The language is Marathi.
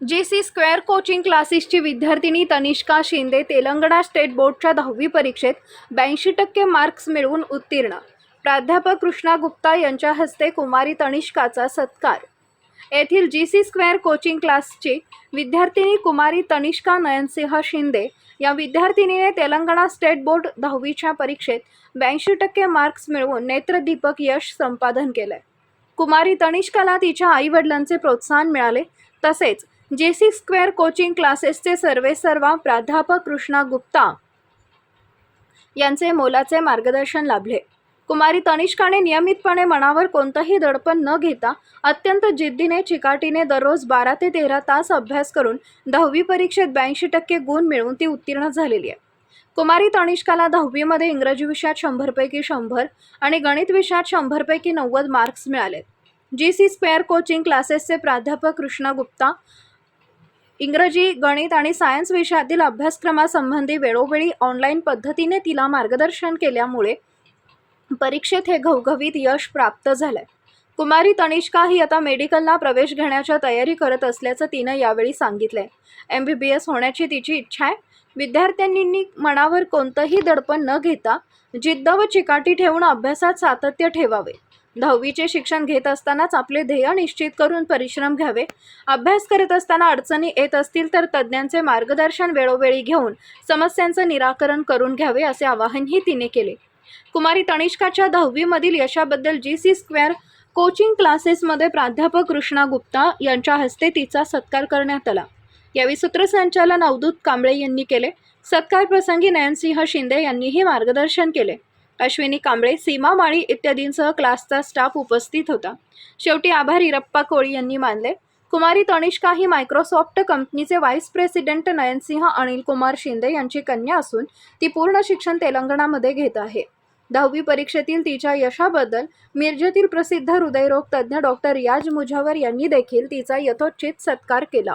जे सी स्क्वेअर कोचिंग क्लासेसची विद्यार्थिनी तनिष्का शिंदे तेलंगणा स्टेट बोर्डच्या दहावी परीक्षेत ब्याऐंशी टक्के मार्क्स मिळवून उत्तीर्ण. प्राध्यापक कृष्णा गुप्ता यांच्या हस्ते कुमारी तनिष्काचा सत्कार. येथील जी सी स्क्वेअर कोचिंग क्लासची विद्यार्थिनी कुमारी तनिष्का नयनसिंह शिंदे या विद्यार्थिनीने तेलंगणा स्टेट बोर्ड दहावीच्या परीक्षेत ब्याऐंशी टक्के मार्क्स मिळवून नेत्रदीपक यश संपादन केलंय. कुमारी तनिष्काला तिच्या आईवडिलांचे प्रोत्साहन मिळाले तसेच जे सी स्क्वेअर कोचिंग क्लासेसचे सर्वेसर्वा प्राध्यापक कृष्णा गुप्ता यांचे मोलाचे मार्गदर्शन लाभले. कुमारी तनिष्काने नियमितपणे मनावर कोणतंही दडपण न घेता अत्यंत जिद्दीने चिकाटीने दररोज बारा ते तेरा तास अभ्यास करून दहावी परीक्षेत ब्याऐंशी टक्के गुण मिळवून ती उत्तीर्ण झालेली आहे. कुमारी तनिष्काला दहावीमध्ये इंग्रजी विषयात शंभरपैकी शंभर आणि गणित विषयात शंभरपैकी नव्वद मार्क्स मिळाले. जी सी स्क्वेअर कोचिंग क्लासेसचे प्राध्यापक कृष्णा गुप्ता इंग्रजी गणित आणि सायन्स विषयातील अभ्यासक्रमासंबंधी वेळोवेळी ऑनलाईन पद्धतीने तिला मार्गदर्शन केल्यामुळे परीक्षेत हे घवघवीत यश प्राप्त झालंय. कुमारी तनिष्का ही आता मेडिकलला प्रवेश घेण्याच्या तयारी करत असल्याचं तिनं यावेळी सांगितलंय. एम बी बी एस होण्याची तिची इच्छा आहे. विद्यार्थ्यांनी मनावर कोणतंही दडपण न घेता जिद्द व चिकाटी ठेवून अभ्यासात सातत्य ठेवावे. दहावीचे शिक्षण घेत असतानाच आपले ध्येय निश्चित करून परिश्रम घ्यावे. अभ्यास करत असताना अडचणी येत असतील तर तज्ज्ञांचे मार्गदर्शन वेळोवेळी घेऊन समस्यांचं निराकरण करून घ्यावे असे आवाहनही तिने केले. कुमारी तनिष्काच्या दहावीमधील यशाबद्दल जी सी स्क्वेअर कोचिंग क्लासेसमध्ये प्राध्यापक कृष्णा गुप्ता यांच्या हस्ते तिचा सत्कार करण्यात आला. यावेळी सूत्रसंचालन अवधूत कांबळे यांनी केले. सत्कार प्रसंगी नयनसिंह शिंदे यांनीही मार्गदर्शन केले. अश्विनी कांबळे सीमा माळी इत्यादींसह क्लासचा स्टाफ उपस्थित होता. शेवटी आभार इरप्पा कोळी यांनी मानले कुमारी तनिष्का ही मायक्रोसॉफ्ट कंपनीचे व्हाईस प्रेसिडेंट नयनसिंह अनिल कुमार शिंदे यांची कन्या असून ती पूर्ण शिक्षण तेलंगणामध्ये घेत आहे. दहावी परीक्षेतील तिच्या यशाबद्दल मिरजेतील प्रसिद्ध हृदयरोग तज्ज्ञ डॉक्टर याज मुझावर यांनी देखील तिचा यथोचित सत्कार केला.